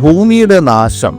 ഭൂമിയുടെ നാശം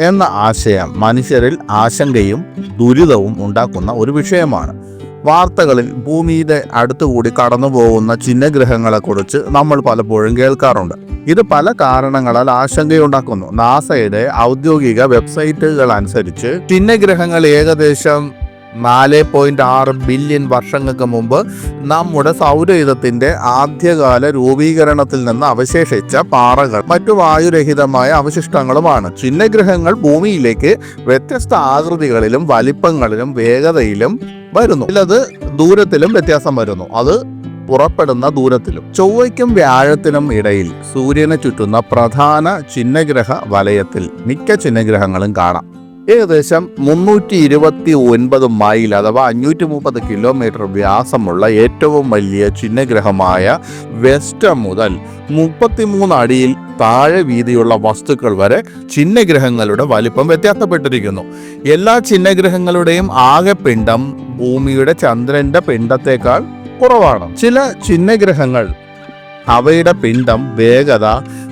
എന്ന ആശയം മനുഷ്യരിൽ ആശങ്കയും ദുരിതവും ഉണ്ടാക്കുന്ന ഒരു വിഷയമാണ്. വാർത്തകളിൽ ഭൂമിയുടെ അടുത്തുകൂടി കടന്നു പോകുന്ന ചിഹ്നഗ്രഹങ്ങളെക്കുറിച്ച് നമ്മൾ പലപ്പോഴും കേൾക്കാറുണ്ട്. ഇത് പല കാരണങ്ങളാൽ ആശങ്കയുണ്ടാക്കുന്നു. നാസയുടെ ഔദ്യോഗിക വെബ്സൈറ്റുകൾ അനുസരിച്ച് ചിഹ്നഗ്രഹങ്ങൾ ഏകദേശം നാല് പോയിന്റ് ആറ് ബില്യൺ വർഷങ്ങൾക്ക് മുമ്പ് നമ്മുടെ സൗരയുധത്തിന്റെ ആദ്യകാല രൂപീകരണത്തിൽ നിന്ന് അവശേഷിച്ച പാറകൾ മറ്റു വായുരഹിതമായ അവശിഷ്ടങ്ങളുമാണ്. ചിഹ്നഗ്രഹങ്ങൾ ഭൂമിയിലേക്ക് വ്യത്യസ്ത ആകൃതികളിലും വലിപ്പങ്ങളിലും വേഗതയിലും വരുന്നു. ചിലത് ദൂരത്തിലും വ്യത്യാസം വരുന്നു. അത് പുറപ്പെടുന്ന ദൂരത്തിലും. ചൊവ്വയ്ക്കും വ്യാഴത്തിനും ഇടയിൽ സൂര്യനെ ചുറ്റുന്ന പ്രധാന ചിഹ്നഗ്രഹ വലയത്തിൽ മിക്ക ചിഹ്നഗ്രഹങ്ങളും കാണാം. ഏകദേശം മുന്നൂറ്റി ഇരുപത്തി ഒൻപത് മൈൽ അഥവാ അഞ്ഞൂറ്റി മുപ്പത് കിലോമീറ്റർ വ്യാസമുള്ള ഏറ്റവും വലിയ ചിഹ്നഗ്രഹമായ വെസ്റ്റ മുതൽ മുപ്പത്തിമൂന്ന് അടിയിൽ താഴെ വീതിയുള്ള വസ്തുക്കൾ വരെ ചിഹ്നഗ്രഹങ്ങളുടെ വലിപ്പം വ്യത്യാസപ്പെട്ടിരിക്കുന്നു. എല്ലാ ചിഹ്നഗ്രഹങ്ങളുടെയും ആകെ പിണ്ഡം ഭൂമിയുടെ ചന്ദ്രന്റെ പിണ്ഡത്തേക്കാൾ കുറവാണ്. ചില ചിഹ്നഗ്രഹങ്ങൾ അവയുടെ പിണ്ഡം വേഗത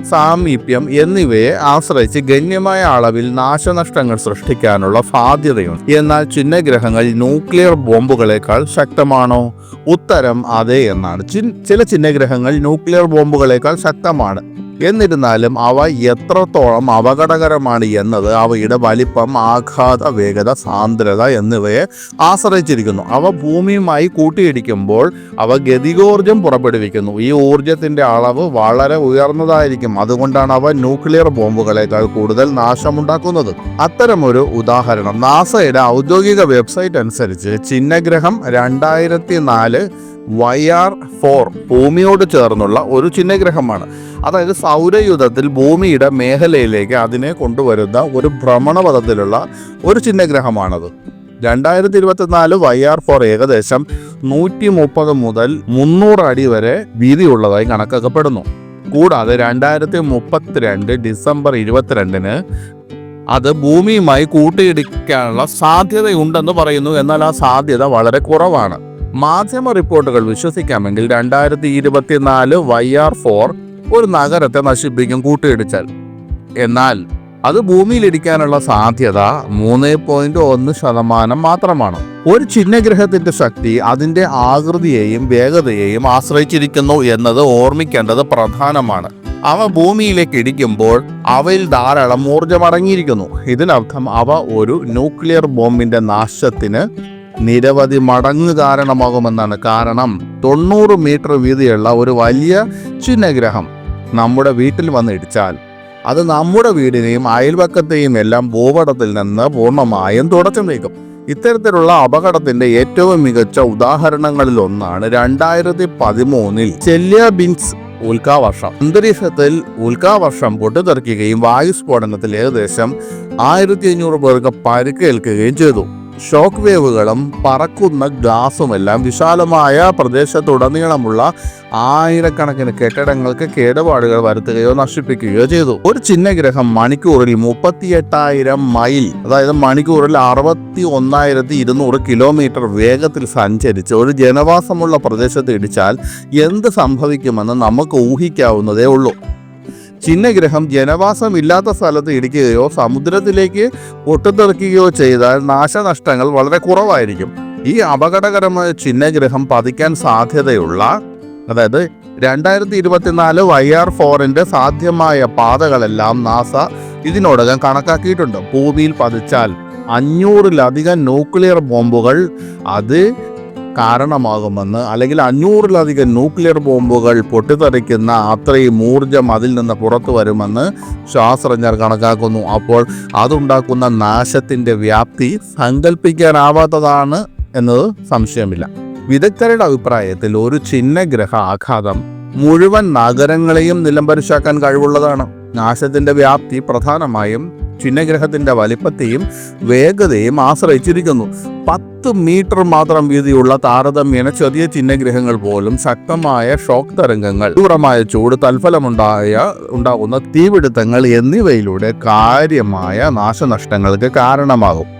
സാമീപ്യം എന്നിവയെ ആശ്രയിച്ച് ഗണ്യമായ അളവിൽ നാശനഷ്ടങ്ങൾ സൃഷ്ടിക്കാനുള്ള സാധ്യതയുണ്ട്. എന്നാൽ ചിഹ്നഗ്രഹങ്ങൾ ന്യൂക്ലിയർ ബോംബുകളേക്കാൾ ശക്തമാണോ? ഉത്തരം അതെ എന്നാണ്. ചില ചിഹ്നഗ്രഹങ്ങൾ ന്യൂക്ലിയർ ബോംബുകളേക്കാൾ ശക്തമാണ്. എന്നിരുന്നാലും അവ എത്രത്തോളം അപകടകരമാണ് എന്നത് അവയുടെ വലിപ്പം ആഘാത വേഗത സാന്ദ്രത എന്നിവയെ ആശ്രയിച്ചിരിക്കുന്നു. അവ ഭൂമിയുമായി കൂട്ടിയിടിക്കുമ്പോൾ അവ ഗതികോർജം പുറപ്പെടുവിക്കുന്നു. ഈ ഊർജത്തിന്റെ അളവ് വളരെ ഉയർന്നതായിരിക്കും. അതുകൊണ്ടാണ് അവ ന്യൂക്ലിയർ ബോംബുകളേക്കാൾ കൂടുതൽ നാശമുണ്ടാക്കുന്നത്. അത്തരമൊരു ഉദാഹരണം നാസയുടെ ഔദ്യോഗിക വെബ്സൈറ്റ് അനുസരിച്ച് ചിഹ്നഗ്രഹം രണ്ടായിരത്തി നാല് വൈ ആർ ഫോർ ഭൂമിയോട് ചേർന്നുള്ള ഒരു ചിഹ്നഗ്രഹമാണ്. അതായത് സൗരയുധത്തിൽ ഭൂമിയുടെ മേഖലയിലേക്ക് അതിനെ കൊണ്ടുവരുന്ന ഒരു ഭ്രമണപഥത്തിലുള്ള ഒരു ചിഹ്നഗ്രഹമാണത്. രണ്ടായിരത്തി ഇരുപത്തിനാല് വൈ ആർ ഫോർ ഏകദേശം നൂറ്റി മുപ്പത് മുതൽ മുന്നൂറ് അടി വരെ വീതിയുള്ളതായി കണക്കാക്കപ്പെടുന്നു. കൂടാതെ രണ്ടായിരത്തി മുപ്പത്തിരണ്ട് ഡിസംബർ ഇരുപത്തിരണ്ടിന് അത് ഭൂമിയുമായി കൂട്ടിയിടിക്കാനുള്ള സാധ്യതയുണ്ടെന്ന് പറയുന്നു. എന്നാൽ ആ സാധ്യത വളരെ കുറവാണ്. മാധ്യമ റിപ്പോർട്ടുകൾ വിശ്വസിക്കാമെങ്കിൽ രണ്ടായിരത്തി ഇരുപത്തിനാല് വൈ ആർ ഫോർ ഒരു നഗരത്തെ നശിപ്പിക്കും കൂട്ടിയിടിച്ചാൽ. എന്നാൽ അത് ഭൂമിയിലിടിക്കാനുള്ള സാധ്യത മൂന്ന് പോയിന്റ് ഒന്ന് ശതമാനം മാത്രമാണ്. ഒരു ചിഹ്നഗ്രഹത്തിന്റെ ശക്തി അതിന്റെ ആകൃതിയെയും വേഗതയെയും ആശ്രയിച്ചിരിക്കുന്നു എന്നത് ഓർമ്മിക്കേണ്ടത് പ്രധാനമാണ്. അവ ഭൂമിയിലേക്ക് ഇടിക്കുമ്പോൾ അവയിൽ ധാരാളം ഊർജം അടങ്ങിയിരിക്കുന്നു. ഇതിനർത്ഥം അവ ഒരു ന്യൂക്ലിയർ ബോംബിന്റെ നാശത്തിന് നിരവധി മടങ്ങ് കാരണമാകുമെന്നാണ് കാരണം. തൊണ്ണൂറ് മീറ്റർ വീതിയുള്ള ഒരു വലിയ ചിഹ്നഗ്രഹം നമ്മുടെ വീട്ടിൽ വന്ന് ഇടിച്ചാൽ അത് നമ്മുടെ വീടിനെയും അയൽവക്കത്തെയും എല്ലാം ഭൂപടത്തിൽ നിന്ന് പൂർണമായും തുടച്ചു നീക്കും. ഇത്തരത്തിലുള്ള അപകടത്തിന്റെ ഏറ്റവും മികച്ച ഉദാഹരണങ്ങളിൽ ഒന്നാണ് രണ്ടായിരത്തി പതിമൂന്നിൽ ചെല്യാബിൻസ് ഉൽക്കാവർഷം. അന്തരീക്ഷത്തിൽ ഉൽക്കാവർഷം പൊട്ടിത്തെറിക്കുകയും വായുസ്ഫോടനത്തിൽ ഏകദേശം ആയിരത്തി അഞ്ഞൂറ് പേർക്ക് പരിക്കേൽക്കുകയും ചെയ്തു. ഷോക്ക് വേവുകളും പറക്കുന്ന ഗ്ലാസുമെല്ലാം വിശാലമായ പ്രദേശത്തുടനീളമുള്ള ആയിരക്കണക്കിന് കെട്ടിടങ്ങൾക്ക് കേടുപാടുകൾ വരുത്തുകയോ നശിപ്പിക്കുകയോ ചെയ്തു. ഒരു ചിഹ്നഗ്രഹം മണിക്കൂറിൽ മുപ്പത്തിയെട്ടായിരം മൈൽ അതായത് മണിക്കൂറിൽ അറുപത്തി ഒന്നായിരത്തി ഇരുന്നൂറ് കിലോമീറ്റർ വേഗത്തിൽ സഞ്ചരിച്ച് ഒരു ജനവാസമുള്ള പ്രദേശത്ത് ഇടിച്ചാൽ എന്ത് സംഭവിക്കുമെന്ന് നമുക്ക് ഊഹിക്കാവുന്നതേ ഉള്ളൂ. ചിഹ്നഗ്രഹം ജനവാസമില്ലാത്ത സ്ഥലത്ത് ഇടിക്കുകയോ സമുദ്രത്തിലേക്ക് പൊട്ടിത്തെറിക്കുകയോ ചെയ്താൽ നാശനഷ്ടങ്ങൾ വളരെ കുറവായിരിക്കും. ഈ അപകടകരമായ ചിഹ്നഗ്രഹം പതിക്കാൻ സാധ്യതയുള്ള അതായത് രണ്ടായിരത്തി ഇരുപത്തിനാല് വൈ ആർ ഫോറിന്റെ സാധ്യമായ പാതകളെല്ലാം നാസ ഇതിനോടകം കണക്കാക്കിയിട്ടുണ്ട്. ഭൂമിയിൽ പതിച്ചാൽ അഞ്ഞൂറിലധികം ന്യൂക്ലിയർ ബോംബുകൾ അത് കാരണമാകുമെന്ന് അല്ലെങ്കിൽ അഞ്ഞൂറിലധികം ന്യൂക്ലിയർ ബോംബുകൾ പൊട്ടിത്തെറിക്കുന്ന അത്രയും ഊർജം അതിൽ നിന്ന് പുറത്തു വരുമെന്ന് ശാസ്ത്രജ്ഞർ കണക്കാക്കുന്നു. അപ്പോൾ അതുണ്ടാക്കുന്ന നാശത്തിന്റെ വ്യാപ്തി സങ്കല്പിക്കാനാവാത്തതാണ് എന്നത് സംശയമില്ല. വിദഗ്ധരുടെ അഭിപ്രായത്തിൽ ഒരു ചിഹ്നഗ്രഹ ആഘാതം മുഴുവൻ നഗരങ്ങളെയും നിലംപരിശാക്കാൻ കഴിവുള്ളതാണ്. നാശത്തിന്റെ വ്യാപ്തി പ്രധാനമായും ചിഹ്നഗ്രഹത്തിന്റെ വലിപ്പത്തെയും വേഗതയും ആശ്രയിച്ചിരിക്കുന്നു. പത്ത് മീറ്റർ മാത്രം വീതിയുള്ള താരതമ്യേന ചെറിയ ചിഹ്നഗ്രഹങ്ങൾ പോലും ശക്തമായ ഷോക്ക് തരംഗങ്ങൾ തീവ്രമായ ചൂട് തൽഫലമുണ്ടായ ഉണ്ടാകുന്ന തീപിടുത്തങ്ങൾ എന്നിവയിലൂടെ കാര്യമായ നാശനഷ്ടങ്ങൾക്ക് കാരണമാകും.